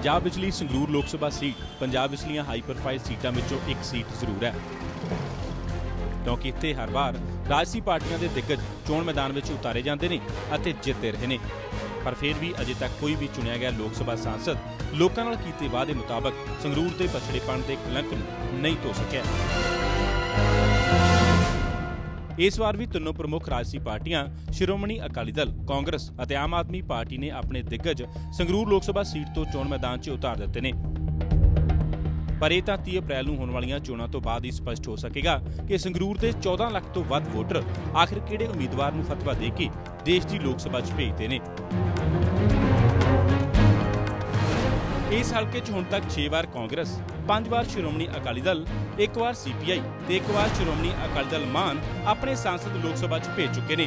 ਪੰਜਾਬ ਵਿਚਲੀ ਸੰਗਰੂਰ ਲੋਕ ਸਭਾ ਸੀਟ, ਪੰਜਾਬ ਵਿਚਲੀਆਂ ਹਾਈ ਪ੍ਰੋਫਾਈਲ ਸੀਟਾਂ ਵਿੱਚੋਂ ਇੱਕ ਸੀਟ ਜ਼ਰੂਰ ਹੈ। ਕਿਉਂਕਿ ਇੱਥੇ ਹਰ ਵਾਰ ਰਾਜਸੀ ਪਾਰਟੀਆਂ ਦੇ ਦਿੱਗਜ ਚੋਣ ਮੈਦਾਨ ਵਿੱਚ ਉਤਾਰੇ ਜਾਂਦੇ ਨੇ ਅਤੇ ਜਿੱਤਦੇ ਰਹੇ ਨੇ। ਪਰ ਫਿਰ ਵੀ ਅਜੇ ਤੱਕ ਕੋਈ ਵੀ ਚੁਣਿਆ ਗਿਆ ਲੋਕ ਸਭਾ ਸਾਂਸਦ ਲੋਕਾਂ ਨਾਲ ਕੀਤੇ ਵਾਅਦੇ ਮੁਤਾਬਕ ਸੰਗਰੂਰ ਦੇ ਪਛੜੇਪਣ ਦੇ ਕਲੰਕ ਨੂੰ ਨਹੀਂ ਧੋ ਸਕਿਆ। ਇਸ ਵਾਰ ਵੀ ਤਿੰਨੋਂ ਪ੍ਰਮੁੱਖ ਰਾਜਸੀ ਪਾਰਟੀਆਂ, ਸ਼੍ਰੋਮਣੀ ਅਕਾਲੀ ਦਲ, ਕਾਂਗਰਸ ਅਤੇ ਆਮ ਆਦਮੀ ਪਾਰਟੀ ਨੇ ਆਪਣੇ ਦਿੱਗਜ ਸੰਗਰੂਰ ਲੋਕ ਸਭਾ ਸੀਟ ਤੋਂ ਚੋਣ ਮੈਦਾਨ 'ਚ ਉਤਾਰ ਦਿੱਤੇ ਨੇ। ਪਰ ਇਹ ਤਾਂ 30 ਅਪ੍ਰੈਲ ਨੂੰ ਹੋਣ ਵਾਲੀਆਂ ਚੋਣਾਂ ਤੋਂ ਬਾਅਦ ਹੀ ਸਪਸ਼ਟ ਹੋ ਸਕੇਗਾ ਕਿ ਸੰਗਰੂਰ ਦੇ 14 ਲੱਖ ਤੋਂ ਵੱਧ ਵੋਟਰ ਆਖਿਰ ਕਿਹੜੇ ਉਮੀਦਵਾਰ ਨੂੰ ਫਤਵਾ ਦੇ ਕੇ ਦੇਸ਼ ਦੀ ਲੋਕ ਸਭਾ 'ਚ ਭੇਜਦੇ ਨੇ। ਇਸ ਹਲਕੇ 'ਚ ਹੁਣ ਤੱਕ 6 ਵਾਰ ਕਾਂਗਰਸ 5 ਵਾਰ ਸ਼੍ਰੋਮਣੀ ਅਕਾਲੀ ਦਲ, ਇੱਕ ਵਾਰ ਸੀਪੀਆਈ ਤੇ ਇੱਕ ਵਾਰ ਸ਼੍ਰੋਮਣੀ ਅਕਾਲੀ ਦਲ ਮਾਨ ਆਪਣੇ ਸਾਂਸਦ ਲੋਕ ਸਭਾ 'ਚ ਭੇਜ ਚੁੱਕੇ ਨੇ।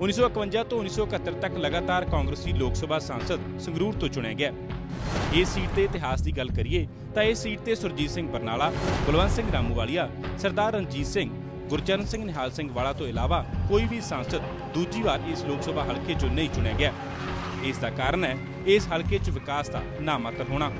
1951 ਤੋਂ 1971 ਤੱਕ ਲਗਾਤਾਰ ਕਾਂਗਰਸੀ ਲੋਕ ਸਭਾ ਸਾਂਸਦ ਸੰਗਰੂਰ ਤੋਂ ਚੁਣਿਆ ਗਿਆ। ਇਸ ਸੀਟ ਦੇ ਇਤਿਹਾਸ ਦੀ ਗੱਲ ਕਰੀਏ ਤਾਂ ਇਸ ਸੀਟ ਤੇ ਸੁਰਜੀਤ ਸਿੰਘ ਬਰਨਾਲਾ, ਬਲਵੰਤ ਸਿੰਘ ਰਾਮੂਵਾਲੀਆ, ਸਰਦਾਰ ਰਣਜੀਤ ਸਿੰਘ, ਗੁਰਚਰਨ ਸਿੰਘ ਨਿਹਾਲ ਸਿੰਘ ਵਾਲਾ ਤੋਂ ਇਲਾਵਾ ਕੋਈ ਵੀ ਸਾਂਸਦ ਦੂਜੀ ਵਾਰ ਇਸ ਲੋਕ ਸਭਾ ਹਲਕੇ 'ਚੋਂ ਨਹੀਂ ਚੁਣਿਆ ਗਿਆ। ਇਸ ਦਾ ਕਾਰਨ ਹੈ, ਇਸ ਹਲਕੇ 'ਚ ਵਿਕਾਸ ਦਾ ਨਾਮਾਤਰ ਹੋਣਾ।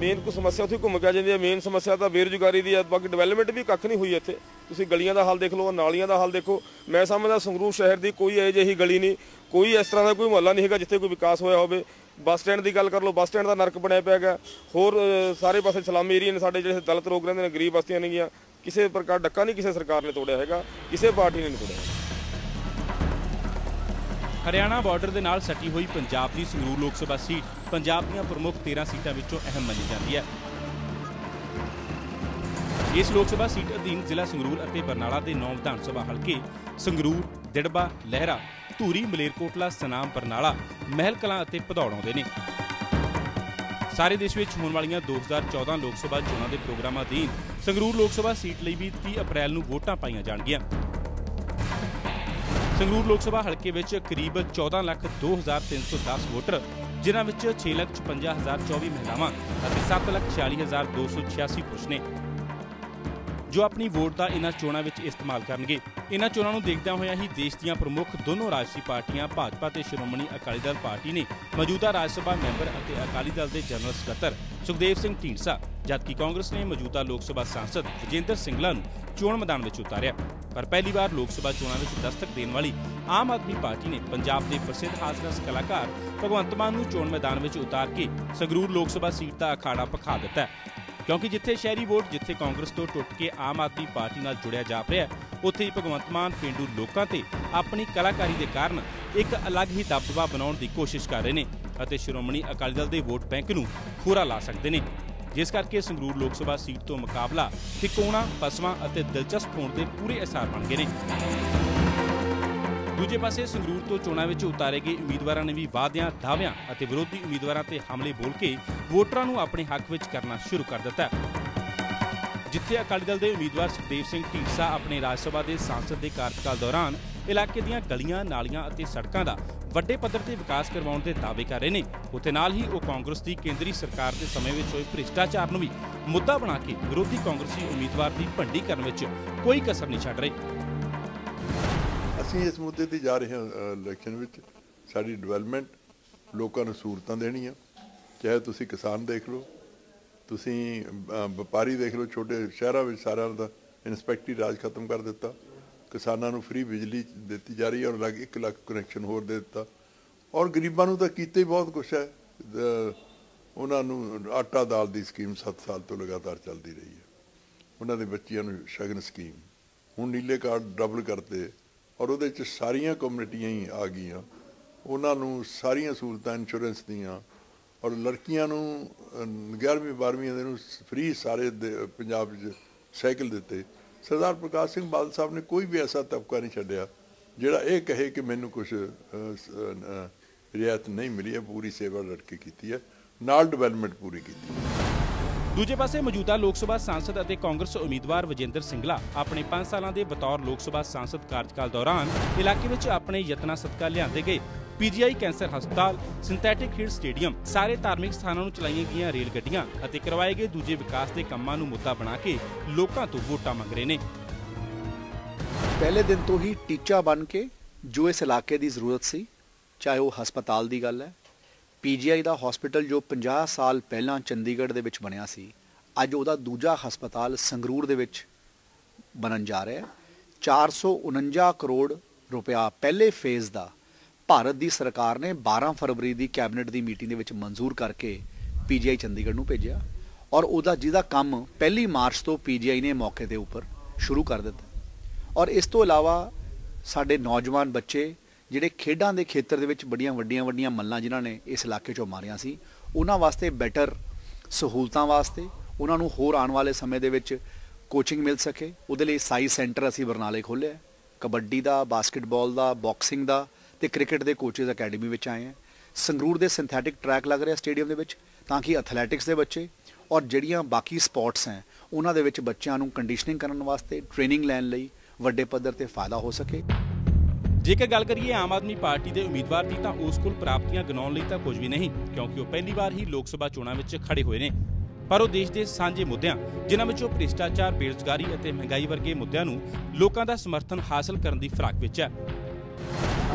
ਮੇਨ ਕੋ ਸਮੱਸਿਆ ਉੱਥੇ ਘੁੰਮ ਕੇ ਜਾਂਦੀ ਹੈ। ਮੇਨ ਸਮੱਸਿਆ ਤਾਂ ਬੇਰੁਜ਼ਗਾਰੀ ਦੀ ਹੈ। ਬਾਕੀ ਡਿਵੈਲਪਮੈਂਟ ਵੀ ਕੱਖ ਨਹੀਂ ਹੋਈ ਇੱਥੇ। ਤੁਸੀਂ ਗਲੀਆਂ ਦਾ ਹਾਲ ਦੇਖ ਲਓ, ਨਾਲੀਆਂ ਦਾ ਹਾਲ ਦੇਖੋ। ਮੈਂ ਸਮਝਦਾ ਸੰਗਰੂਰ ਸ਼ਹਿਰ ਦੀ ਕੋਈ ਇਹੋ ਜਿਹੀ ਗਲੀ ਨਹੀਂ। ਕੋਈ ਇਸ ਤਰ੍ਹਾਂ ਦਾ ਕੋਈ ਮੁਹੱਲਾ ਨਹੀਂ ਹੈਗਾ ਜਿੱਥੇ ਕੋਈ ਵਿਕਾਸ ਹੋਇਆ ਹੋਵੇ। ਬੱਸ ਸਟੈਂਡ ਦੀ ਗੱਲ ਕਰ ਲਓ ਬੱਸ ਸਟੈਂਡ ਦਾ ਨਰਕ ਬਣਿਆ ਪਿਆ ਹੈਗਾ। ਹੋਰ ਸਾਰੇ ਪਾਸੇ ਸਲਾਮੀ ਏਰੀਆ ਨੇ ਸਾਡੇ ਜਿਹੜੇ ਦਲਤ ਲੋਕ ਰਹਿੰਦੇ ਨੇ, ਗਰੀਬ ਬਸਤੀਆਂ ਨੇਗੀਆਂ। ਕਿਸੇ ਪ੍ਰਕਾਰ ਡੱਕਾ ਨਹੀਂ ਕਿਸੇ ਸਰਕਾਰ ਨੇ ਤੋੜਿਆ ਹੈਗਾ, ਕਿਸੇ ਪਾਰਟੀ ਨੇ ਨਹੀਂ ਤੋੜਿਆ ਹਰਿਆਣਾ ਬਾਰਡਰ ਦੇ ਨਾਲ ਸਟੀ ਹੋਈ ਪੰਜਾਬ ਦੀ ਸੰਗਰੂਰ ਲੋਕ ਸਭਾ ਸੀਟ, ਪੰਜਾਬ ਦੀਆਂ ਪ੍ਰਮੁੱਖ 13 ਸੀਟਾਂ ਵਿੱਚੋਂ ਅਹਿਮ ਮੰਨੀ ਜਾਂਦੀ ਹੈ। ਇਸ ਲੋਕ ਸਭਾ ਸੀਟ ਅਧੀਨ ਜ਼ਿਲ੍ਹਾ ਸੰਗਰੂਰ ਅਤੇ ਬਰਨਾਲਾ ਦੇ ਨੌ ਵਿਧਾਨ ਸਭਾ ਹਲਕੇ, ਸੰਗਰੂਰ, ਦਿੜਬਾ, ਲਹਿਰਾ, ਧੂਰੀ, ਮਲੇਰਕੋਟਲਾ, ਸਨਾਮ, ਬਰਨਾਲਾ, ਮਹਿਲ ਕਲਾਂ ਅਤੇ ਭਦੌੜ ਆਉਂਦੇ ਨੇ। ਸਾਰੇ ਦੇਸ਼ ਵਿੱਚ ਹੋਣ ਵਾਲੀਆਂ 2014 ਲੋਕ ਸਭਾ ਚੋਣਾਂ ਦੇ ਪ੍ਰੋਗਰਾਮਾਂ ਅਧੀਨ ਸੰਗਰੂਰ ਲੋਕ ਸਭਾ ਸੀਟ ਲਈ ਵੀ 30 ਅਪ੍ਰੈਲ ਨੂੰ ਵੋਟਾਂ ਪਾਈਆਂ ਜਾਣਗੀਆਂ। ਸੰਗਰੂਰ ਲੋਕ ਸਭਾ ਹਲਕੇ ਵਿੱਚ ਕਰੀਬ 14 ਲੱਖ 2310 ਵੋਟਰ, ਜਿਨ੍ਹਾਂ ਵਿੱਚ 6 ਲੱਖ 55024 ਮਹਿਲਾਵਾਂ ਅਤੇ 7 ਲੱਖ 46286 ਪੁਰਸ਼ ਨੇ। ਜੋ ਆਪਣੀ ਵੋਟ ਦਾ ਇਹਨਾਂ ਚੋਣਾਂ ਵਿੱਚ ਇਸਤੇਮਾਲ ਕਰਨਗੇ। ਇਹਨਾਂ ਚੋਣਾਂ ਨੂੰ ਦੇਖਦਿਆਂ ਹੋਇਆਂ ਹੀ ਦੇਸ਼ ਦੀਆਂ ਪ੍ਰਮੁੱਖ ਦੋਨੋਂ ਰਾਜਸੀ ਪਾਰਟੀਆਂ ਭਾਜਪਾ ਤੇ ਸ਼੍ਰੋਮਣੀ ਅਕਾਲੀ ਦਲ ਪਾਰਟੀ ਨੇ ਮੌਜੂਦਾ ਰਾਜ ਸਭਾ ਮੈਂਬਰ ਅਤੇ ਅਕਾਲੀ ਦਲ ਦੇ ਜਨਰਲ ਸਕੱਤਰ ਸੁਖਦੇਵ ਸਿੰਘ ਢੀਂਡਸਾ, ਜਦਕਿ ਕਾਂਗਰਸ ਨੇ ਮੌਜੂਦਾ ਲੋਕ ਸਭਾ ਸਾਂਸਦ ਵਿਜੇਂਦਰ ਸਿੰਗਲਾ ਨੂੰ ਚੋਣ ਮੈਦਾਨ ਵਿੱਚ ਉਤਾਰਿਆ। ਪਰ ਪਹਿਲੀ ਵਾਰ ਲੋਕ ਸਭਾ ਚੋਣਾਂ ਵਿੱਚ ਦਸਤਕ ਦੇਣ ਵਾਲੀ ਆਮ ਆਦਮੀ ਪਾਰਟੀ ਨੇ ਪੰਜਾਬ ਦੇ ਪ੍ਰਸਿੱਧ ਹਾਸਰਸ ਕਲਾਕਾਰ ਭਗਵੰਤ ਮਾਨ ਨੂੰ ਚੋਣ ਮੈਦਾਨ ਵਿੱਚ ਉਤਾਰ ਕੇ ਸੰਗਰੂਰ ਲੋਕ ਸਭਾ ਸੀਟ ਦਾ ਅਖਾੜਾ ਪਖਾ ਦਿੱਤਾ। ਕਿਉਂਕਿ ਜਿੱਥੇ ਸ਼ਹਿਰੀ ਵੋਟ, ਜਿੱਥੇ ਕਾਂਗਰਸ ਤੋਂ ਟੁੱਟ ਕੇ ਆਮ ਆਦਮੀ ਪਾਰਟੀ ਨਾਲ ਜੁੜਿਆ ਜਾ ਰਿਹਾ ਉੱਥੇ ਹੀ ਭਗਵੰਤ ਮਾਨ ਪਿੰਡੂ ਲੋਕਾਂ ਤੇ ਆਪਣੀ ਕਲਾਕਾਰੀ ਦੇ ਕਾਰਨ ਇੱਕ ਅਲੱਗ ਹੀ ਦਬਦਬਾ ਬਣਾਉਣ ਦੀ ਕੋਸ਼ਿਸ਼ ਕਰ ਰਹੇ ਨੇ ਅਤੇ ਸ਼੍ਰੋਮਣੀ ਅਕਾਲੀ ਦਲ ਦੇ ਵੋਟ ਬੈਂਕ ਨੂੰ ਖੋਰਾ ਲਾ ਸਕਦੇ ਨੇ। ਜਿਸ ਕਰਕੇ ਸੰਗਰੂਰ ਲੋਕ ਸਭਾ ਸੀਟ ਤੋਂ ਮੁਕਾਬਲਾ ਠਿਕਾਉਣਾ ਫਸਵਾਂ ਅਤੇ ਦਿਲਚਸਪ ਹੋਣ ਦੇ ਪੂਰੇ ਅਸਾਰ ਬਣ ਗਏ ਨੇ। ਦੂਜੇ ਪਾਸੇ ਸੰਗਰੂਰ ਤੋਂ ਚੋਣਾਂ ਵਿੱਚ ਉਤਾਰੇ ਗਏ ਉਮੀਦਵਾਰਾਂ ਨੇ ਵੀ ਵਾਅਦਿਆਂ, ਦਾਅਵਿਆਂ ਅਤੇ ਵਿਰੋਧੀ ਉਮੀਦਵਾਰਾਂ ਤੇ ਹਮਲੇ ਬੋਲ ਕੇ ਵੋਟਰਾਂ ਨੂੰ ਆਪਣੇ ਹੱਕ ਵਿੱਚ ਕਰਨਾ ਸ਼ੁਰੂ ਕਰ ਦਿੱਤਾ ਜਿੱਥੇ ਅਕਾਲੀ ਦਲ ਦੇ ਉਮੀਦਵਾਰ ਸੁਖਦੇਵ ਸਿੰਘ ਢੀਂਡਸਾ ਆਪਣੇ ਰਾਜ ਸਭਾ ਦੇ ਸਾਂਸਦ ਦੇ ਕਾਰਜਕਾਲ ਦੌਰਾਨ ਇਲਾਕੇ ਦੀਆਂ ਗਲੀਆਂ, ਨਾਲੀਆਂ ਅਤੇ ਸੜਕਾਂ ਦਾ ਵੱਡੇ ਪੱਧਰ ਤੇ ਵਿਕਾਸ ਕਰਵਾਉਣ ਦੇ ਦਾਅਵੇ ਕਰ ਰਹੇ ਨੇ। ਉੱਥੇ ਨਾਲ ਹੀ ਉਹ ਕਾਂਗਰਸ ਦੀ ਕੇਂਦਰੀ ਸਰਕਾਰ ਦੇ ਸਮੇਂ ਵਿੱਚ ਹੋਏ ਭ੍ਰਿਸ਼ਟਾਚਾਰ ਨੂੰ ਵੀ ਮੁੱਦਾ ਬਣਾ ਕੇ ਵਿਰੋਧੀ ਕਾਂਗਰਸੀ ਉਮੀਦਵਾਰ ਦੀ ਭੰਡੀ ਕਰਨ ਵਿੱਚ ਕੋਈ ਕਸਰ ਨਹੀਂ ਛੱਡ ਰਹੇ। ਅਸੀਂ ਇਸ ਮੁੱਦੇ ਤੇ ਜਾ ਰਹੇ ਹਾਂ ਇਲੈਕਸ਼ਨ ਵਿੱਚ। ਸਾਡੀ ਡਿਵੈਲਪਮੈਂਟ ਲੋਕਾਂ ਨੂੰ ਸਹੂਲਤਾਂ ਦੇਣੀਆਂ। ਚਾਹੇ ਤੁਸੀਂ ਕਿਸਾਨ ਦੇਖ ਲਓ, ਤੁਸੀਂ ਵਪਾਰੀ ਦੇਖ ਲਓ, ਛੋਟੇ ਸ਼ਹਿਰਾਂ ਵਿੱਚ ਸਾਰਿਆਂ ਦਾ ਇਨਸਪੈਕਟਰੀ ਰਾਜ ਖਤਮ ਕਰ ਦਿੱਤਾ। ਕਿਸਾਨਾਂ ਨੂੰ ਫ੍ਰੀ ਬਿਜਲੀ ਦਿੱਤੀ ਜਾ ਰਹੀ ਹੈ ਔਰ ਲੱਗ 1 ਲੱਖ ਕਨੈਕਸ਼ਨ ਹੋਰ ਦੇ ਦਿੱਤਾ। ਔਰ ਗਰੀਬਾਂ ਨੂੰ ਤਾਂ ਕੀਤਾ ਹੀ ਬਹੁਤ ਕੁਛ ਹੈ। ਉਹਨਾਂ ਨੂੰ ਆਟਾ ਦਾਲ ਦੀ ਸਕੀਮ 7 ਸਾਲ ਤੋਂ ਲਗਾਤਾਰ ਚੱਲਦੀ ਰਹੀ ਹੈ। ਉਹਨਾਂ ਦੇ ਬੱਚਿਆਂ ਨੂੰ ਸ਼ਗਨ ਸਕੀਮ ਹੁਣ ਨੀਲੇ ਕਾਰਡ ਡਬਲ ਕਰਤੇ। ਔਰ ਉਹਦੇ ਚ ਸਾਰੀਆਂ ਕਮਿਊਨਿਟੀਆਂ ਹੀ ਆ ਗਈਆਂ। ਉਹਨਾਂ ਨੂੰ ਸਾਰੀਆਂ ਸਹੂਲਤਾਂ ਇੰਸ਼ੋਰੈਂਸ ਦੀਆਂ। ਔਰ ਲੜਕੀਆਂ ਨੂੰ 11ਵੀਂ 12ਵੀਂ ਦੇ ਨੂੰ ਫ੍ਰੀ ਸਾਰੇ ਦੇ- ਪੰਜਾਬ 'ਚ ਸਾਈਕਲ ਦਿੱਤੇ। ਸਰਦਾਰ ਪ੍ਰਕਾਸ਼ ਸਿੰਘ ਬਾਦਲ ਸਾਹਿਬ ਨੇ ਕੋਈ ਵੀ ਐਸਾ ਤਬਕਾ ਨਹੀਂ ਛੱਡਿਆ, ਜਿਹੜਾ ਇਹ ਕਹੇ ਕਿ ਮੈਨੂੰ ਕੁਝ ਰਿਆਇਤ ਨਹੀਂ ਮਿਲੀ ਹੈ। ਪੂਰੀ ਸੇਵਾ ਲੜਕੇ ਕੀਤੀ ਹੈ। ਨਾਲ ਡਿਵੈਲਪਮੈਂਟ ਪੂਰੀ ਕੀਤੀ ਹੈ। ਦੂਜੇ ਪਾਸੇ ਮੌਜੂਦਾ ਲੋਕ ਸਭਾ ਸਾਂਸਦ ਅਤੇ ਕਾਂਗਰਸ ਉਮੀਦਵਾਰ ਵਿਜੇਂਦਰ ਸਿੰਗਲਾ ਆਪਣੇ 5 ਸਾਲਾਂ ਦੇ ਬਤੌਰ ਲੋਕ ਸਭਾ ਸਾਂਸਦ ਕਾਰਜਕਾਲ ਦੌਰਾਨ ਇਲਾਕੇ ਵਿੱਚ ਆਪਣੇ ਯਤਨਾਂ ਸਦਕਾ ਲਿਆਂਦੇ ਗਏ। ਪੀਜੀਆਈ ਕੈਂਸਰ ਹਸਪਤਾਲ, ਸਿੰਥੈਟਿਕ ਹੀਟ ਸਟੇਡੀਅਮ, ਸਾਰੇ ਧਾਰਮਿਕ ਸਥਾਨਾਂ ਨੂੰ ਚਲਾਈਆਂ ਗਈਆਂ ਰੇਲ ਗੱਡੀਆਂ ਅਤੇ ਕਰਵਾਏ ਗਏ ਦੂਜੇ ਵਿਕਾਸ ਦੇ ਕੰਮਾਂ ਨੂੰ ਮੁੱਦਾ ਬਣਾ ਕੇ ਲੋਕਾਂ ਤੋਂ ਵੋਟਾਂ ਮੰਗ ਰਹੇ ਨੇ। ਪਹਿਲੇ ਦਿਨ ਤੋਂ ਹੀ ਟੀਚਾ ਬਣ ਕੇ ਜੋ ਇਸ ਇਲਾਕੇ ਦੀ ਜ਼ਰੂਰਤ ਸੀ, ਚਾਹੇ ਉਹ ਹਸਪਤਾਲ ਦੀ ਗੱਲ ਹੈ ਪੀਜੀਆਈ ਦਾ ਹਸਪੀਟਲ ਜੋ 50 ਸਾਲ ਪਹਿਲਾਂ ਚੰਡੀਗੜ੍ਹ ਦੇ ਵਿੱਚ ਬਣਿਆ ਸੀ, ਅੱਜ ਉਹਦਾ ਦੂਜਾ ਹਸਪਤਾਲ ਸੰਗਰੂਰ ਦੇ ਵਿੱਚ ਬਣਨ ਜਾ ਰਿਹਾ ਹੈ। 449 ਕਰੋੜ ਰੁਪਇਆ ਪਹਿਲੇ ਫੇਜ਼ ਦਾ ਭਾਰਤ ਦੀ ਸਰਕਾਰ ਨੇ 12 ਫਰਵਰੀ ਦੀ ਕੈਬਨਿਟ ਦੀ ਮੀਟਿੰਗ ਦੇ ਵਿੱਚ ਮਨਜ਼ੂਰ ਕਰਕੇ ਪੀਜੀਆਈ ਚੰਡੀਗੜ੍ਹ ਨੂੰ ਭੇਜਿਆ ਔਰ ਉਹਦਾ ਜਿਹਦਾ ਕੰਮ ਪਹਿਲੀ ਮਾਰਚ ਤੋਂ ਪੀਜੀਆਈ ਨੇ ਮੌਕੇ ਦੇ ਉੱਪਰ ਸ਼ੁਰੂ ਕਰ ਦਿੱਤਾ। ਔਰ ਇਸ ਤੋਂ ਇਲਾਵਾ ਸਾਡੇ ਨੌਜਵਾਨ ਬੱਚੇ ਜਿਹੜੇ ਖੇਡਾਂ ਦੇ ਖੇਤਰ ਦੇ ਵਿੱਚ ਬੜੀਆਂ ਵੱਡੀਆਂ ਵੱਡੀਆਂ ਮੱਲਾਂ ਜਿਨ੍ਹਾਂ ਨੇ ਇਸ ਇਲਾਕੇ 'ਚੋਂ ਮਾਰੀਆਂ ਸੀ, ਉਹਨਾਂ ਵਾਸਤੇ ਬੈਟਰ ਸਹੂਲਤਾਂ ਵਾਸਤੇ ਉਹਨਾਂ ਨੂੰ ਹੋਰ ਆਉਣ ਵਾਲੇ ਸਮੇਂ ਦੇ ਵਿੱਚ ਕੋਚਿੰਗ ਮਿਲ ਸਕੇ। ਉਹਦੇ ਲਈ ਸਾਈ ਸੈਂਟਰ ਅਸੀਂ ਬਰਨਾਲੇ ਖੋਲ੍ਹਿਆ ਕਬੱਡੀ ਦਾ ਬਾਸਕਟਬਾਲ ਦਾ ਬਾਕਸਿੰਗ ਦਾ ਤੇ ਕ੍ਰਿਕਟ ਦੇ ਕੋਚਿਸ ਅਕੈਡਮੀ ਵਿੱਚ ਆਏ ਹੈ। ਸੰਗਰੂਰ ਦੇ ਸਿੰਥੈਟਿਕ ਟਰੈਕ ਲੱਗ ਰਿਹਾ ਸਟੇਡੀਅਮ ਦੇ ਵਿੱਚ ਤਾਂ ਕਿ ਐਥਲੈਟਿਕਸ ਦੇ ਬੱਚੇ ਔਰ ਜਿਹੜੀਆਂ ਬਾਕੀ ਸਪੋਰਟਸ ਹੈ, ਉਹਨਾਂ ਦੇ ਵਿੱਚ ਬੱਚਿਆਂ ਨੂੰ ਕੰਡੀਸ਼ਨਿੰਗ ਕਰਨ ਵਾਸਤੇ ਟ੍ਰੇਨਿੰਗ ਲੈਣ ਲਈ ਵੱਡੇ ਪੱਧਰ ਤੇ ਫਾਇਦਾ ਹੋ ਸਕੇ। ਜੇਕਰ ਗੱਲ ਕਰੀਏ ਆਮ ਆਦਮੀ ਪਾਰਟੀ ਦੇ ਉਮੀਦਵਾਰ ਦੀ, ਤਾਂ ਉਸ ਕੋਲ ਪ੍ਰਾਪਤੀਆਂ ਗਿਣਾਉਣ ਲਈ ਤਾਂ ਕੁਝ ਵੀ ਨਹੀਂ, ਕਿਉਂਕਿ ਉਹ ਪਹਿਲੀ ਵਾਰ ਹੀ ਲੋਕ ਸਭਾ ਚੋਣਾਂ ਵਿੱਚ ਖੜੇ ਹੋਏ ਨੇ। ਪਰ ਉਹ ਦੇਸ਼ ਦੇ ਸਾਂਝੇ ਮੁੱਦਿਆਂ, ਜਿਨ੍ਹਾਂ ਵਿੱਚੋਂ ਭ੍ਰਿਸ਼ਟਾਚਾਰ, ਬੇਰੁਜ਼ਗਾਰੀ ਅਤੇ ਮਹਿੰਗਾਈ ਵਰਗੇ ਮੁੱਦਿਆਂ ਨੂੰ ਲੋਕਾਂ ਦਾ ਸਮਰਥਨ ਹਾਸਲ ਕਰਨ ਦੀ ਫਿਰਾਕ ਵਿੱਚ ਹੈ।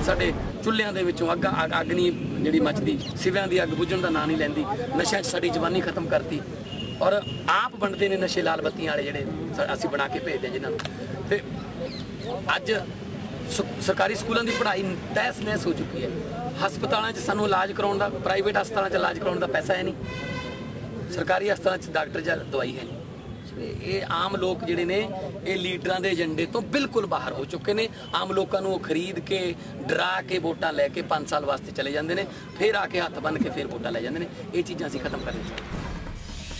ਸਾਡੇ ਚੁੱਲ੍ਹਿਆਂ ਦੇ ਵਿੱਚੋਂ ਅੱਗ ਅੱਗ ਨਹੀਂ ਜਿਹੜੀ ਮੱਚਦੀ, ਸਿਵਿਆਂ ਦੀ ਅੱਗ ਬੁਝਣ ਦਾ ਨਾਂ ਨਹੀਂ ਲੈਂਦੀ, ਨਸ਼ਿਆਂ 'ਚ ਸਾਡੀ ਜਵਾਨੀ ਖਤਮ ਕਰਤੀ। ਔਰ ਆਪ ਬਣਦੇ ਨੇ ਨਸ਼ੇ ਲਾਲ ਬੱਤੀਆਂ ਵਾਲੇ ਜਿਹੜੇ ਅਸੀਂ ਬਣਾ ਕੇ ਭੇਜਦੇ ਹਾਂ ਜਿਨ੍ਹਾਂ ਨੂੰ। ਤੇ ਅੱਜ ਸਰਕਾਰੀ ਸਕੂਲਾਂ ਦੀ ਪੜ੍ਹਾਈ ਤਹਿਸ ਨਹਿਸ ਹੋ ਚੁੱਕੀ ਹੈ। ਹਸਪਤਾਲਾਂ 'ਚ ਸਾਨੂੰ ਇਲਾਜ ਕਰਾਉਣ ਦਾ, ਪ੍ਰਾਈਵੇਟ ਹਸਪਤਾਲਾਂ 'ਚ ਇਲਾਜ ਕਰਾਉਣ ਦਾ ਪੈਸਾ ਹੈ ਨਹੀਂ। ਸਰਕਾਰੀ ਹਸਪਤਾਲਾਂ 'ਚ ਡਾਕਟਰ ਜਾਂ ਦਵਾਈ ਹੈ ਨਹੀਂ। ਇਹ- ਆਮ ਲੋਕ ਜਿਹੜੇ ਨੇ, ਇਹ ਲੀਡਰਾਂ ਦੇ ਏਜੰਡੇ ਤੋਂ ਬਿਲਕੁਲ ਬਾਹਰ ਹੋ ਚੁੱਕੇ ਨੇ। ਆਮ ਲੋਕਾਂ ਨੂੰ ਉਹ ਖਰੀਦ ਕੇ, ਡਰਾ ਕੇ ਵੋਟਾਂ ਲੈ ਕੇ 5 ਸਾਲ ਵਾਸਤੇ ਚਲੇ ਜਾਂਦੇ ਨੇ। ਫਿਰ ਆ ਕੇ ਹੱਥ ਬੰਨ ਕੇ ਫਿਰ ਵੋਟਾਂ ਲੈ ਜਾਂਦੇ ਨੇ। ਇਹ ਚੀਜ਼ਾਂ ਅਸੀਂ ਖਤਮ ਕਰਨੀਆਂ ਚਾਹੀਦੀਆਂ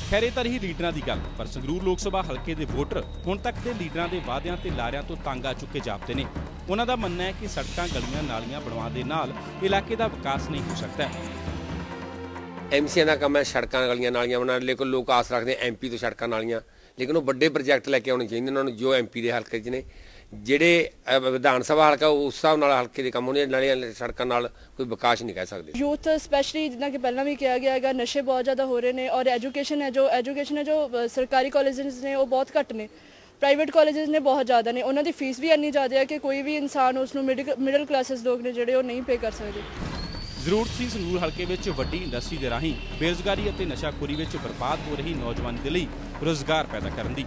ਖੈਰੇ ਤਾਂ ਰਹੀ ਲੀਡਰਾਂ ਦੀ ਗੱਲ, ਪਰ ਸੰਗਰੂਰ ਲੋਕ ਸਭਾ ਹਲਕੇ ਦੇ ਵੋਟਰ ਹੁਣ ਤੱਕ ਦੇ ਲੀਡਰਾਂ ਦੇ ਵਾਅਦਿਆਂ ਤੇ ਲਾਰਿਆਂ ਤੋਂ ਤੰਗ ਆ ਚੁੱਕੇ ਜਾਪਦੇ ਨੇ। ਉਹਨਾਂ ਦਾ ਮੰਨਣਾ ਹੈ ਕਿ ਸੜਕਾਂ, ਗਲੀਆਂ, ਨਾਲੀਆਂ ਬਣਾਉਣ ਦੇ ਨਾਲ ਇਲਾਕੇ ਦਾ ਵਿਕਾਸ ਨਹੀਂ ਹੋ ਸਕਦਾ। ਐਮਸੀਆਂ ਦਾ ਕੰਮ ਹੈ ਸੜਕਾਂ, ਗਲੀਆਂ, ਨਾਲੀਆਂ ਬਣਾਉਣ ਲਈ। ਲੇਕਿਨ ਲੋਕ ਆਸ ਰੱਖਦੇ ਐਮਪੀ ਤੋਂ ਸੜਕਾਂ, ਨਾਲੀਆਂ। ਲੇਕਿਨ ਉਹ ਵੱਡੇ ਪ੍ਰੋਜੈਕਟ ਲੈ ਕੇ ਆਉਣੇ ਚਾਹੀਦੇ ਉਹਨਾਂ ਨੂੰ, ਜੋ ਐਮਪੀ ਦੇ ਹਲਕੇ 'ਚ ਨੇ। ਜਿਹੜੇ ਵਿਧਾਨ ਸਭਾ ਹਲਕਾ ਉਸ ਹਿਸਾਬ ਨਾਲ ਹਲਕੇ ਦੇ ਕੰਮ ਹੋਣੇ ਨਾਲੀਆਂ ਸੜਕਾਂ ਨਾਲ ਕੋਈ ਵਿਕਾਸ ਨਹੀਂ ਕਹਿ ਸਕਦੇ। ਯੂਥ ਸਪੈਸ਼ਲੀ ਜਿੱਦਾਂ ਕਿ ਪਹਿਲਾਂ ਵੀ ਕਿਹਾ ਗਿਆ ਹੈਗਾ ਨਸ਼ੇ ਬਹੁਤ ਜ਼ਿਆਦਾ ਹੋ ਰਹੇ ਨੇ ਔਰ ਐਜੂਕੇਸ਼ਨ ਹੈ ਜੋ ਐਜੂਕੇਸ਼ਨ ਹੈ ਜੋ ਸਰਕਾਰੀ ਕਾਲਜਸ ਨੇ ਉਹ ਬਹੁਤ ਘੱਟ ਨੇ। ਪ੍ਰਾਈਵੇਟ ਕਾਲਜਸ ਨੇ ਬਹੁਤ ਜ਼ਿਆਦਾ ਨੇ। ਉਹਨਾਂ ਦੀ ਫੀਸ ਵੀ ਇੰਨੀ ਜ਼ਿਆਦਾ ਹੈ ਕਿ ਕੋਈ ਵੀ ਇਨਸਾਨ ਉਸ ਨੂੰ ਮਿਡਲ ਕਲਾਸਿਸ ਲੋਕ ਨੇ ਜਿਹੜੇ ਉਹ ਨਹੀਂ ਪੇ ਕਰ ਸਕਦੇ। ਜ਼ਰੂਰਤ ਸੀ ਸੰਗਰੂਰ ਹਲਕੇ ਵਿੱਚ ਵੱਡੀ ਇੰਡਸਟਰੀ ਦੇ ਰਾਹੀਂ ਬੇਰੁਜ਼ਗਾਰੀ ਅਤੇ ਨਸ਼ਾਖੋਰੀ ਵਿੱਚ ਬਰਬਾਦ ਹੋ ਰਹੀ ਨੌਜਵਾਨੀ ਦੇ ਲਈ ਰੋਜ਼ਗਾਰ ਪੈਦਾ ਕਰਨ ਦੀ।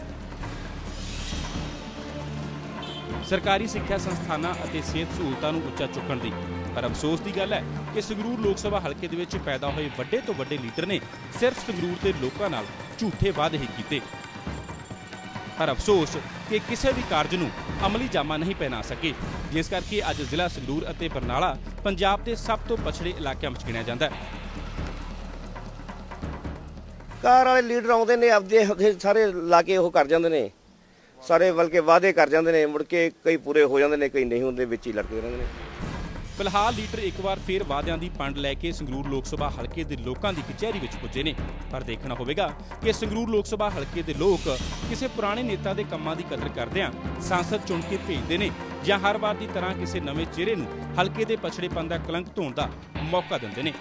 ਸਰਕਾਰੀ ਸਿੱਖਿਆ ਸੰਸਥਾਨਾਂ ਅਤੇ ਸਿਹਤ ਸਹੂਲਤਾਂ ਨੂੰ ਉੱਚਾ ਚੁੱਕਣ ਦੀ। ਪਰ ਅਫਸੋਸ ਦੀ ਗੱਲ ਹੈ ਕਿ ਸੰਗਰੂਰ ਲੋਕ ਸਭਾ ਹਲਕੇ ਦੇ ਵਿੱਚ ਪੈਦਾ ਹੋਏ ਵੱਡੇ ਤੋਂ ਵੱਡੇ ਲੀਡਰ ਨੇ ਸਿਰਫ ਸੰਗਰੂਰ ਦੇ ਲੋਕਾਂ ਨਾਲ ਝੂਠੇ ਵਾਅਦੇ ਹੀ ਕੀਤੇ। ਪਰ ਅਫਸੋਸ ਕਿ ਕਿਸੇ ਵੀ ਕਾਰਜ ਨੂੰ ਅਮਲੀ ਜਾਮਾ ਨਹੀਂ ਪਹਿਨਾ ਸਕੇ, ਜਿਸ ਕਰਕੇ ਅੱਜ ਜ਼ਿਲ੍ਹਾ ਸੰਗਰੂਰ ਅਤੇ ਬਰਨਾਲਾ ਪੰਜਾਬ ਦੇ ਸਭ ਤੋਂ ਪਛੜੇ ਇਲਾਕਿਆਂ ਵਿੱਚ ਗਿਣਿਆ ਜਾਂਦਾ ਹੈ। ਕਾਰ ਵਾਲੇ ਲੀਡਰ ਆਉਂਦੇ ਨੇ, ਆਪਦੇ ਸਾਰੇ ਲਾ ਕੇ ਉਹ ਕਰ ਜਾਂਦੇ ਨੇ। ਸਾਰੇ ਬਲਕਿ ਵਾਅਦੇ ਕਰ ਜਾਂਦੇ ਨੇ, ਮੁੜ ਕੇ ਕਈ ਪੂਰੇ ਹੋ ਜਾਂਦੇ ਨੇ, ਕਈ ਨਹੀਂ ਹੁੰਦੇ, ਵਿੱਚ ਹੀ ਲੜਦੇ ਰਹਿੰਦੇ ਨੇ। ਫਿਲਹਾਲ ਲੀਡਰ ਇੱਕ ਵਾਰ ਫੇਰ ਵਾਅਦਿਆਂ ਦੀ ਪੰਡ ਲੈ ਕੇ ਸੰਗਰੂਰ ਲੋਕ ਸਭਾ ਹਲਕੇ ਦੇ ਲੋਕਾਂ ਦੀ ਕਚਹਿਰੀ ਵਿੱਚ ਪੁੱਜੇ ਨੇ। ਪਰ ਦੇਖਣਾ ਹੋਵੇਗਾ ਕਿ ਸੰਗਰੂਰ ਲੋਕ ਸਭਾ ਹਲਕੇ ਦੇ ਲੋਕ ਕਿਸੇ ਪੁਰਾਣੇ ਨੇਤਾ ਦੇ ਕੰਮਾਂ ਦੀ ਕਦਰ ਕਰਦਿਆਂ ਸੰਸਦ ਚੁਣ ਕੇ ਭੇਜਦੇ ਨੇ ਜਾਂ ਹਰ ਵਾਰ ਦੀ ਤਰ੍ਹਾਂ ਕਿਸੇ ਨਵੇਂ ਚਿਹਰੇ ਨੂੰ ਹਲਕੇ ਦੇ ਪਛੜੇਪਨ ਦਾ ਕਲੰਕ ਧੋਣ ਦਾ ਮੌਕਾ ਦਿੰਦੇ ਨੇ।